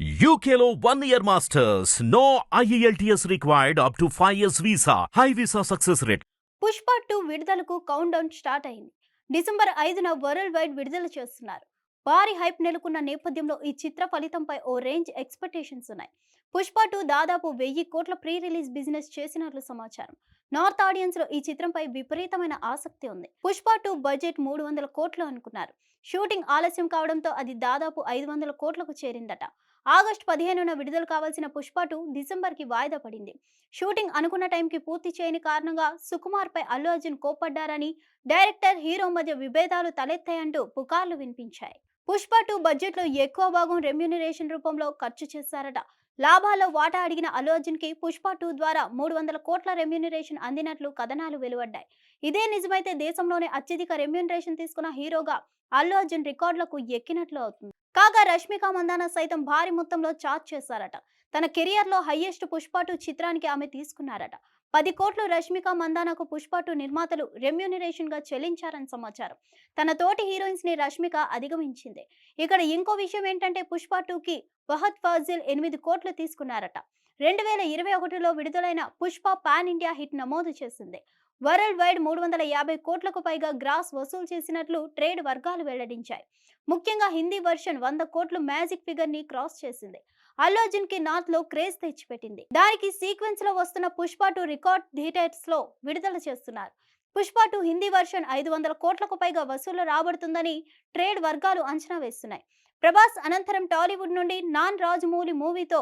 యూకేలో one year masters no IELTS required up to five years visa high visa success rate Pushpa two విడుదలకు countdown start అయింది. December ఐదున worldwide విడుదల చేస్తున్నారు. భారీ hype నెలకొన్న నేపథ్యంలో ఈ చిత్ర ఫలితంపై ఓ రేంజ్ ఎక్స్పెక్టేషన్స్ ఉన్నాయి. పుష్ప టూ దాదాపు వెయ్యి కోట్ల ప్రీ రిలీజ్ బిజినెస్ చేసినట్లు సమాచారం. నార్త్ ఆడియన్స్లో ఈ చిత్రంపై విపరీతమైన ఆసక్తి ఉంది. పుష్ప టూ బడ్జెట్ మూడు వందల కోట్లు అనుకున్నారు. షూటింగ్ ఆలస్యం కావడంతో అది దాదాపు ఐదు వందల కోట్లకు చేరిందట. ఆగస్టు పదిహేనున విడుదల కావాల్సిన పుష్ప టూ డిసెంబర్కి వాయిదా పడింది. షూటింగ్ అనుకున్న టైంకి పూర్తి చేయని కారణంగా సుకుమార్ పై అల్లు అర్జున్ కోప్పడ్డారని డైరెక్టర్ హీరో మధ్య విభేదాలు తలెత్తాయంటూ పుకార్లు వినిపించాయి. పుష్ప టూ బడ్జెట్లో ఎక్కువ భాగం రెమ్యూనరేషన్ రూపంలో ఖర్చు చేశారట. లాభాల్లో వాటా అడిగిన అల్లు అర్జున్కి పుష్ప టూ ద్వారా మూడు వందల కోట్ల రెమ్యూనరేషన్ అందినట్లు కథనాలు వెలువడ్డాయి. ఇదే నిజమైతే దేశంలోనే అత్యధిక రెమ్యూనరేషన్ తీసుకున్న హీరోగా అల్లు అర్జున్ రికార్డులకు ఎక్కినట్లు అవుతుంది. కాగా రష్మిక మందాన సైతం భారీ మొత్తంలో చార్జ్ చేశారట. తన కెరియర్లో హయ్యెస్ట్ పుష్పటు టూ చిత్రానికి ఆమె తీసుకున్నారట. పది కోట్లు రష్మిక మందానకు పుష్పటు నిర్మాతలు రెమ్యూనరేషన్గా చెల్లించారని సమాచారం. తన తోటి హీరోయిన్స్ని రష్మిక అధిగమించింది. ఇక్కడ ఇంకో విషయం ఏంటంటే పుష్ప టూకి వహద్ ఫాజిల్ ఎనిమిది కోట్లు తీసుకున్నారట. రెండు వేల ఇరవై ఒకటిలో విడుదలైన పుష్ప పాన్ ఇండియా హిట్ నమోదు చేసింది. వరల్డ్ వైడ్ మూడు వందల యాభై కోట్లకు పైగా గ్రాస్ వసూలు చేసినట్లు ట్రేడ్ వర్గాలు వెల్లడించాయి. ముఖ్యంగా హిందీ వర్షన్ వంద కోట్లు మ్యాజిక్ ఫిగర్ని క్రాస్ చేసింది. అల్లు అర్జున్కి నార్త్లో క్రేజ్ తెచ్చిపెట్టింది. దానికి సీక్వెన్స్లో వస్తున్న పుష్ప టూ రికార్డ్ థియేటర్స్లో విడుదల చేస్తున్నారు. పుష్ప టూ హిందీ వర్షన్ ఐదు వందల కోట్లకు పైగా వసూలు రాబడుతుందని ట్రేడ్ వర్గాలు అంచనా వేస్తున్నాయి. ప్రభాస్ అనంతరం టాలీవుడ్ నుండి నాన్ రాజమౌళి మూవీతో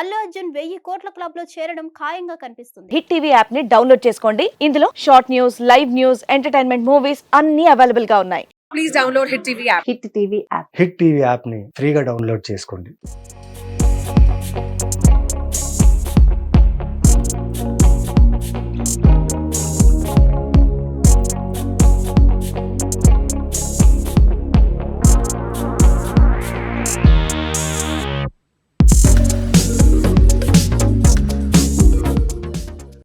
అల్లు అర్జున్ వెయ్యి కోట్ల క్లబ్లో చేరడం ఖాయంగా కనిపిస్తుంది. హిట్ టీవీ యాప్ని డౌన్లోడ్ చేసుకోండి. ఇందులో short news live news entertainment movies అన్ని అవైలబుల్గా ఉన్నాయి. please download Hit TV app. Hit TV app. Hit TV యాప్ని ఫ్రీగా డౌన్లోడ్ చేసుకోండి.